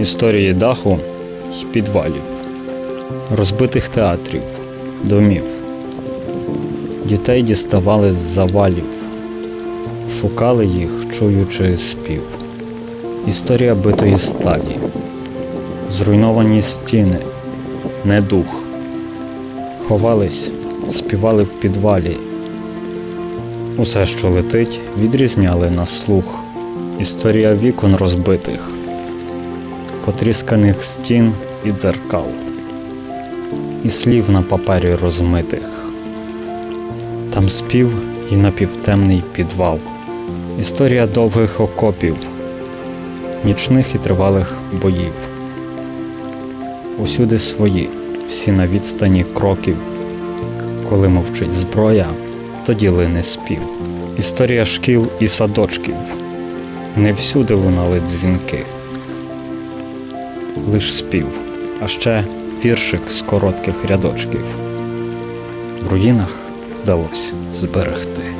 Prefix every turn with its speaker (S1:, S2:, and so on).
S1: історії даху й підвалів, розбитих театрів, домів. Дітей діставали з завалів, шукали їх, чуючи спів. Історія битої сталі, зруйновані стіни, недух. Ховались, співали в підвалі. Усе, що летить, відрізняли на слух. Історія вікон розбитих, потрісканих стін і дзеркал, і слів на папері розмитих. Там спів і напівтемний підвал. Історія довгих окопів, нічних і тривалих боїв. Усюди свої, всі на відстані кроків. Коли мовчить зброя, тоді лине спів. Історія шкіл і садочків. Не всюди лунали дзвінки. Лиш спів, а ще віршик з коротких рядочків. В руїнах вдалося зберегти.